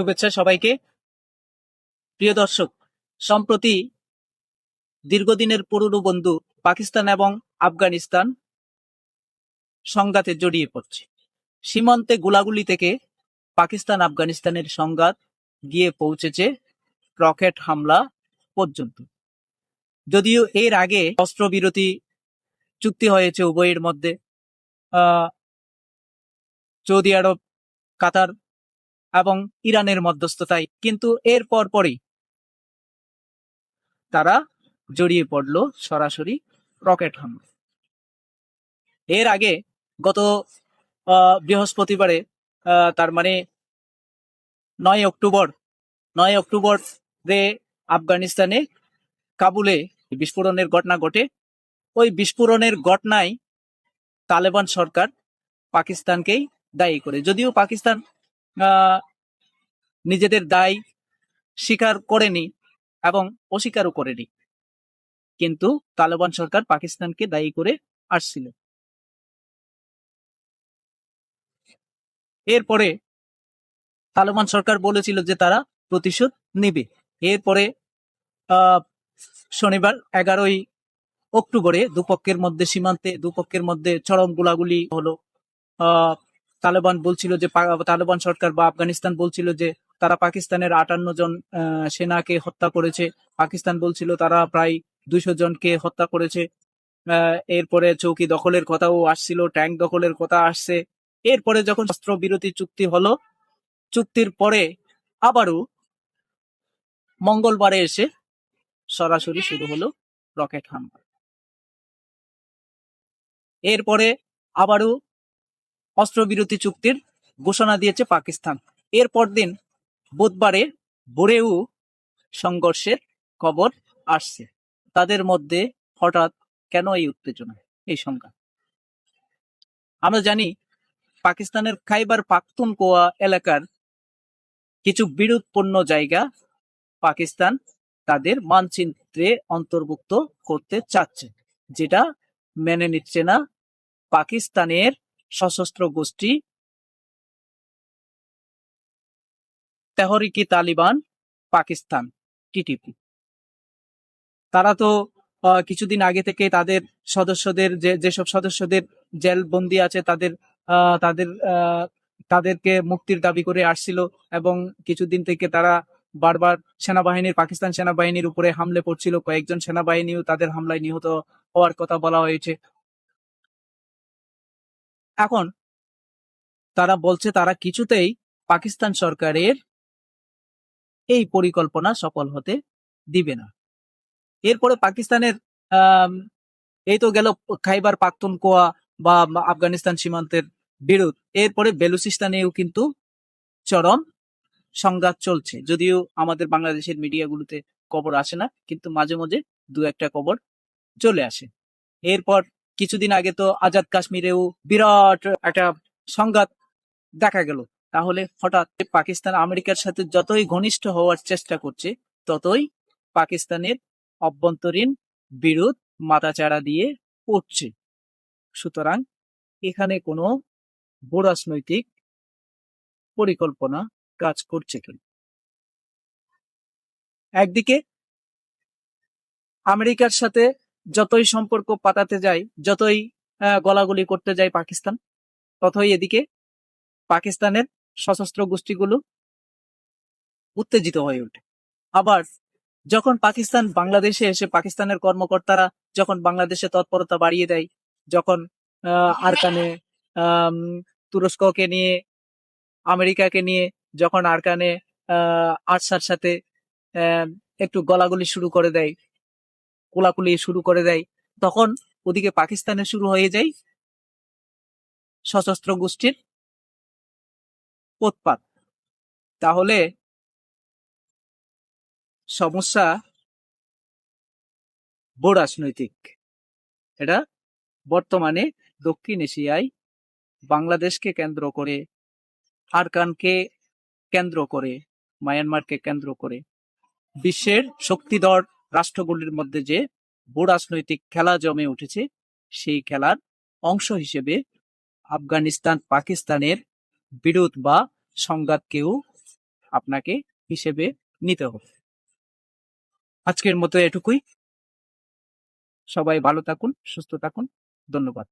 শুভেচ্ছা সবাইকে। প্রিয় দর্শক, সম্প্রতি দীর্ঘদিনের পুরনো বন্ধু পাকিস্তান এবং আফগানিস্তান সংঘাতে জড়িয়ে পড়ছে। সীমান্তে গোলাগুলি থেকে পাকিস্তান আফগানিস্তানের সংঘাত গিয়ে পৌঁছেছে রকেট হামলা পর্যন্ত। যদিও এর আগে অস্ত্রবিরতি চুক্তি হয়েছে উভয়ের মধ্যে। সৌদি আরব, কাতার এবং ইরানের মধ্যস্থতায়, কিন্তু এর পর পরই তারা জড়িয়ে পড়ল সরাসরি রকেট হামলা এর আগে গত বৃহস্পতিবারে তার মানে নয় অক্টোবর নয় অক্টোবর রে আফগানিস্তানে কাবুলে বিস্ফোরণের ঘটনা ঘটে। ওই বিস্ফোরণের ঘটনায় তালেবান সরকার পাকিস্তানকেই দায়ী করে। যদিও পাকিস্তান নিজেদের দায় স্বীকার করেনি এবং অস্বীকারও করেনি। কিন্তু তালেবান সরকার পাকিস্তানকে দায়ী করে আসছিল। এরপরে তালেবান সরকার বলেছিল যে তারা প্রতিশোধ নেবে। এরপরে শনিবার এগারোই অক্টোবরে দুপক্ষের মধ্যে সীমান্তে, দুপক্ষের মধ্যে চরম গোলাগুলি হলো তালেবান বলছিল যে তালেবান সরকার বা আফগানিস্তান বলছিল যে তারা পাকিস্তানের আটান্ন জন সেনাকে হত্যা করেছে। পাকিস্তান বলছিল তারা প্রায় দুইশো জনকে হত্যা করেছে। এরপরে চৌকি দখলের কথাও আসছিল, ট্যাঙ্ক দখলের কথা আসছে। এরপরে যখন বিরতি চুক্তি হলো, চুক্তির পরে আবারও মঙ্গলবারে এসে সরাসরি শুরু হলো রকেট হামলা। এরপরে আবারও অস্ত্রবিরতি চুক্তির ঘোষণা দিয়েছে পাকিস্তান। এরপর দিন বুধবারে ভোরেও সংঘর্ষের খবর আসছে। তাদের মধ্যে হঠাৎ কেন এই উত্তেজনা, এই সংখ্যা আমরা জানি পাকিস্তানের খাইবার পাখতুনকোয়া এলাকার কিছু বিরোধপূর্ণ জায়গা পাকিস্তান তাদের মানচিত্রে অন্তর্ভুক্ত করতে চাচ্ছে, যেটা মেনে নিচ্ছে না পাকিস্তানের সশস্ত্র গোষ্ঠী, তেহরিকি তালিবান, পাকিস্তান টিটিপি তারা তো কিছুদিন আগে থেকে তাদের সদস্যদের যে, যেসব সদস্যদের জেল বন্দি আছে তাদের তাদের তাদেরকে মুক্তির দাবি করে আসছিল এবং কিছুদিন থেকে তারা বারবার সেনাবাহিনীর, পাকিস্তান সেনাবাহিনীর উপরে হামলে পড়ছিল। কয়েকজন সেনাবাহিনীও তাদের হামলায় নিহত হওয়ার কথা বলা হয়েছে। এখন তারা বলছে তারা কিছুতেই পাকিস্তান সরকারের এই পরিকল্পনা সফল হতে দিবে না। এরপরে পাকিস্তানের এই তো গেল খাইবার পাখতুনকোয়া বা আফগানিস্তান সীমান্তের বিরোধ এরপরে বেলুচিস্তানেও কিন্তু চরম সংঘাত চলছে। যদিও আমাদের বাংলাদেশের মিডিয়াগুলোতে খবর আসে না, কিন্তু মাঝে মাঝে দু একটা খবর চলে আসে। এরপর কিছুদিন আগে তো আজাদ কাশ্মীরেও বিরাট একটা সংঘাত দেখা গেল। তাহলে হঠাৎ পাকিস্তান আমেরিকার সাথে যতই ঘনিষ্ঠ হওয়ার চেষ্টা করছে, ততই পাকিস্তানের অভ্যন্তরীণ বিরোধ মাথাচাড়া দিয়ে উঠছে। সুতরাং এখানে কোনো ভূরাজনৈতিক পরিকল্পনা কাজ করছে কিনা? একদিকে আমেরিকার সাথে যতই সম্পর্ক পাতাতে যায় যতই গলাগুলি করতে যায় পাকিস্তান ততই এদিকে পাকিস্তানের সশস্ত্র গোষ্ঠীগুলো উত্তেজিত হয়ে ওঠে। আবার যখন পাকিস্তান বাংলাদেশে এসে পাকিস্তানের কর্মকর্তারা যখন বাংলাদেশে তৎপরতা বাড়িয়ে দেয় যখন আরকানে তুরস্ককে নিয়ে আমেরিকাকে নিয়ে যখন আরকানে আহ, আরসার সাথে একটু গলাগলি শুরু করে দেয় কোলাকুলি শুরু করে দেয়। তখন ওদিকে পাকিস্তানে শুরু হয়ে যায় সশস্ত্র গোষ্ঠীর উৎপাত। তাহলে সমস্যা ভূরাজনৈতিক এটা বর্তমানে দক্ষিণ এশিয়ায় বাংলাদেশকে কেন্দ্র করে আরকানকে কেন্দ্র করে, মায়ানমারকে কেন্দ্র করে। বিশ্বের শক্তিধর রাষ্ট্রগুলির মধ্যে যে ভূরাজনৈতিক খেলা জমে উঠেছে, সেই খেলার অংশ হিসেবে আফগানিস্তান, পাকিস্তানের বিরোধ বা সংঘাতকেও আপনাকে হিসেবে নিতে হবে। আজকের মতো এটুকুই। সবাই ভালো থাকুন, সুস্থ থাকুন। ধন্যবাদ।